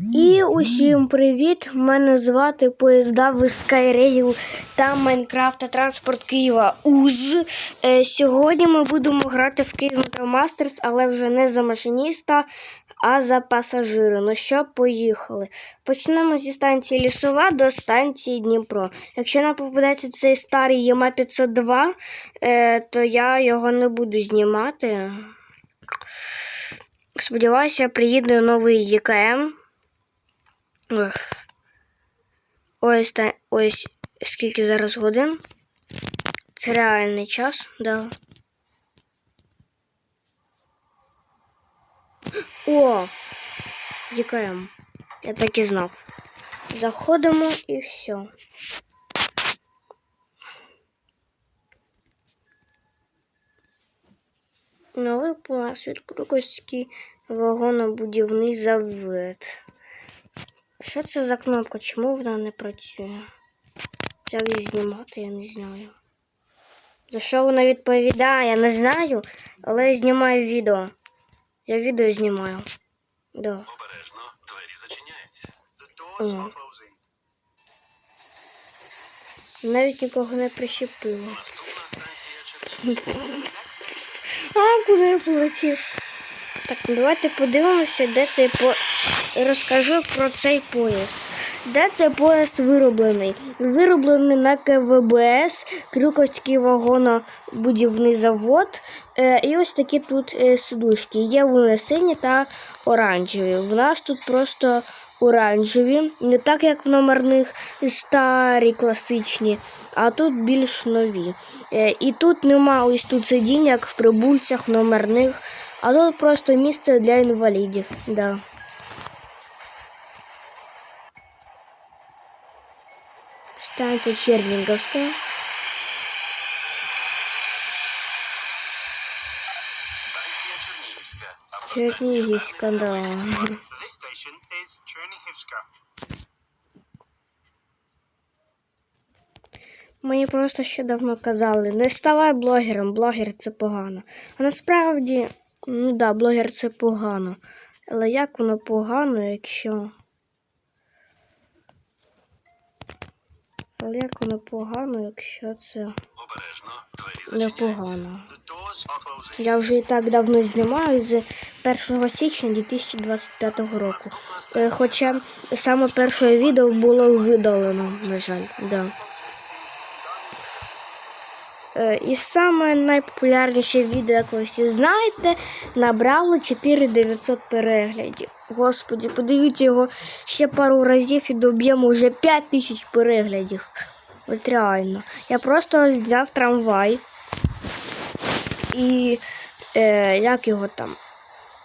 І усім привіт! Мене звати поїзда в Skyrail та Майнкрафта Транспорт Києва УЗ. Е, сьогодні ми будемо грати в Київ Мастерс, але вже не за машиніста, а за пасажира. Ну що, поїхали. Почнемо зі станції Лісова до станції Дніпро. Якщо нам попадеться цей старий ЄМА 502, е, то я його не буду знімати. Сподіваюся, приїде новий ЄКМ. Ось та ось скільки зараз годин. Це реальний час, да. О! ЄКМ. Я так і знав. Заходимо і все. Новий план Круківський вагонобудівний завод. Що це за кнопка? Чому вона не працює? Як її знімати, я не знаю. За що вона відповідає, я не знаю, але я знімаю відео. Я відео знімаю. Да. Обережно, двері зачиняються. Mm. Навіть нікого не прищепило. А, куди я полетів? Так, ну давайте подивимося, де цей по. Розкажу про цей поїзд. Де цей поїзд вироблений? Вироблений на КВБС, Крюковський вагонобудівний завод. Е, і ось такі тут е, сидушки. Є вони сині та оранжеві. В нас тут просто оранжеві, не так як в номерних старі класичні, а тут більш нові. Е, і тут нема ось тут сидінь, як в прибульцях номерних, а тут просто місце для інвалідів. Да. Станція Чернігівська. Станція Чернігівська. Чернігівська, да. This station is Chernihivska. Мені просто ще давно казали, не ставай блогером, блогер це погано. А насправді, ну да, блогер це погано. Але як воно погано, якщо. Але як воно погано, якщо це Обережно, двері не зачиняються. погано. The doors are closing. Я вже і так давно знімаю з 1 січня 2025 року. Е, Хоча саме перше відео було видалено, на жаль. Да. Е, І саме найпопулярніше відео, як ви всі знаєте, набрало 4900 переглядів. Господі, подивіться його ще пару разів і доб'ємо вже 5000 переглядів. От реально. Я просто зняв трамвай. І е, як його там?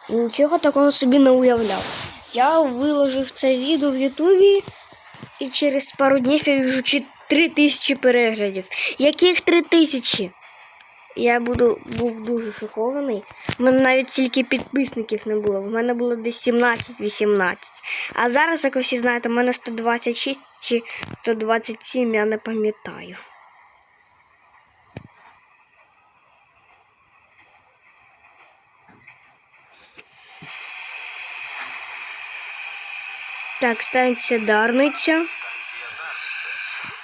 Нічого такого собі не уявляв. Я виложив це відео в Ютубі, і через пару днів я віжу 3 тисячі переглядів. Яких 3 тисячі? Я буду, був дуже шокований. У мене навіть стільки підписників не було. У мене було десь 17-18. А зараз, як ви всі знаєте, у мене 126 чи 127, я не пам'ятаю. Так, Станція Дарниця. This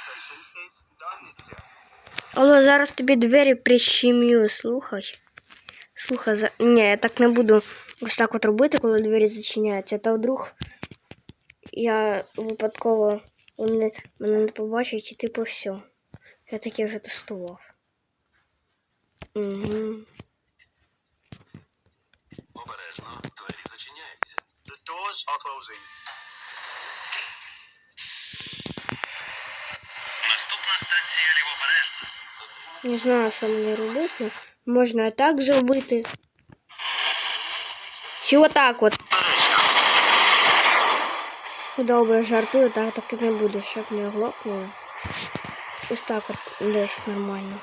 station is Darnitsa. Алло, зараз тобі двері прищем'ю, слухай. Слухай, за... ні, я так не буду ось так от робити, коли двері зачиняються. Та вдруг я випадково вони мене не побачать і типу все. Я таке вже тестував. Угу. Обережно, двері зачиняються. The doors are closing. Наступна станція Лівобережна. Не знаю, що мені робити. Можна так зробити. Чи отак от. Добре, жартую, так так і не буду, щоб не оглохнуло. Ось так от десь нормально.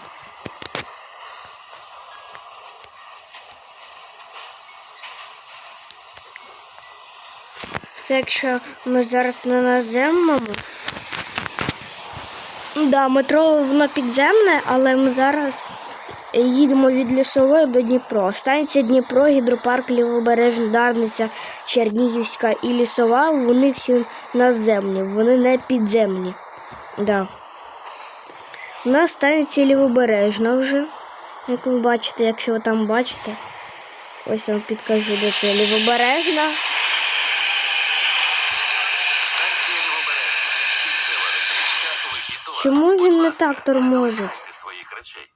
Це якщо ми зараз на наземному. Да, метро воно підземне, але ми зараз їдемо від лісової до Дніпро. Станція Дніпро, гідропарк, Лівобережна, Дарниця, Чернігівська і Лісова. Вони всі наземні, вони не підземні. Да. У нас станція Лівобережна вже. Як ви бачите, якщо ви там бачите. Ось я вам підкажу, де це Лівобережна. Чому він не так тормозить?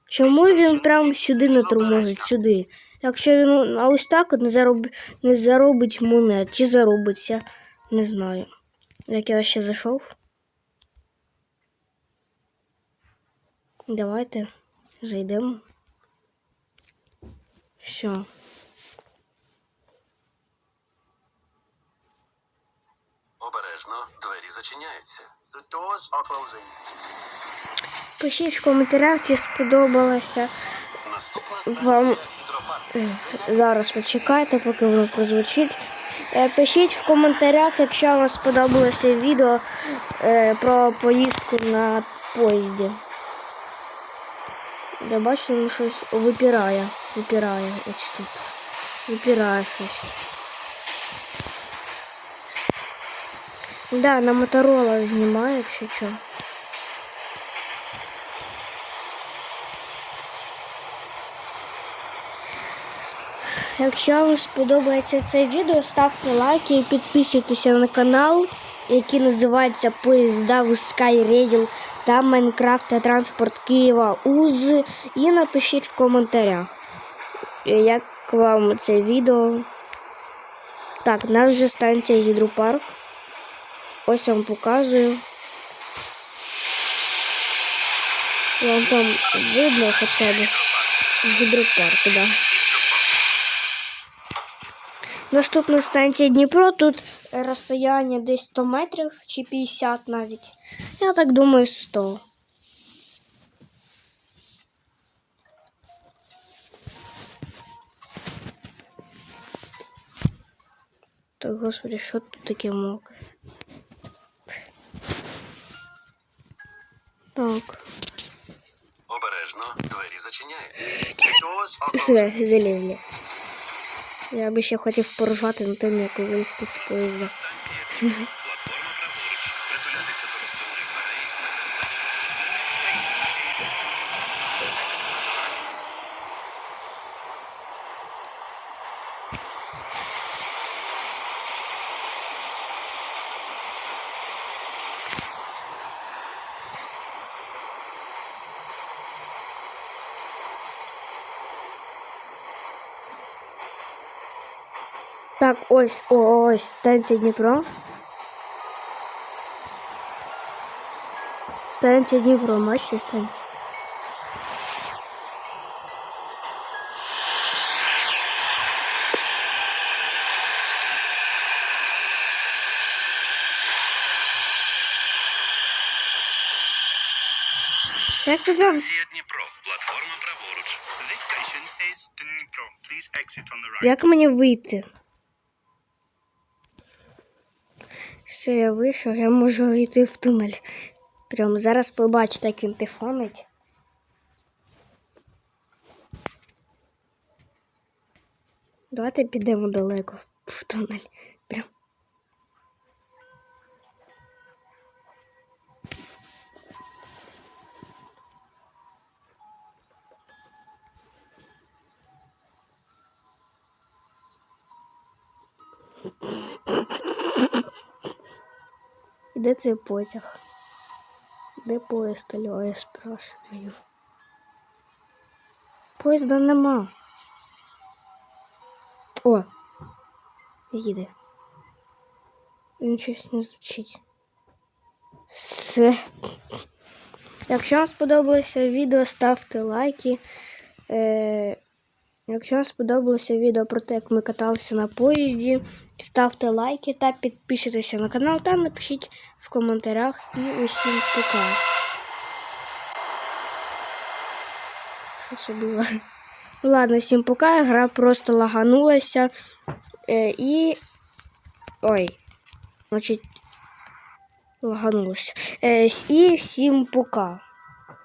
Чому він прямо сюди не тормозить? Сюди. Якщо він а ось так от не, зароб... не заробить монет, чи заробить, я не знаю. Як я ще зайшов? Давайте зайдемо. Все. Обережно, двері зачиняються. The doors are closing. Пишіть в коментарях, чи сподобалося. Вам зараз почекайте, поки воно прозвучить. Е, Пишіть в коментарях, якщо вам сподобалося відео е, про поїздку на поїзді. Я бачу, воно щось випирає. Випирає ось тут. Випирає щось. Да, на Моторола знімаю, якщо що. Якщо вам сподобається це відео, ставте лайки і підписуйтеся на канал, який називається Поїзда в Skyrail та Майнкрафт та транспорт Києва УЗ. І напишіть в коментарях, як вам це відео. Так, у нас вже станція Гідропарк. Ось вам показую. Вам там видно хоча б гідропарк, так. Да. Наступна станція Дніпро. Тут розстояння десь 100 метрів чи 50 навіть. Я так думаю, 100. Так, господи, що тут таке мокре? Так. Обережно, двері зачиняються. Сюди, залізли. Я би ще хотів поржати на тим, як вийти з поїзда. Станція Дніпро. Платформа праворуч. Притулятися до розсувних дверей небезпечно. Так, ось, ось, станція Дніпро. Станція Дніпро, бачите, станція. Як ви? Станція Дніпро. Платформа праворуч. This station is Dnipro. Please exit on the right. Як мені вийти? Все, я вийшов, я можу йти в тунель. Прямо зараз побачите, як він тифонить. Давайте підемо далеко в тунель. Прям. Де цей потяг? Де поїзд, алло, я спрашиваю. Поїзда нема. О! Їде. Він щось не звучить. Все. Якщо вам сподобалося відео, ставте лайки. Е, якщо сподобалося відео про те, як ми каталися на поїзді, ставте лайки та підписуйтеся на канал та напишіть в коментарях і усім пока. Що це було? Ладно, всім пока. Гра просто лаганулася. Е, і. Ой. Значить. Лаганулася. Е, і всім пока.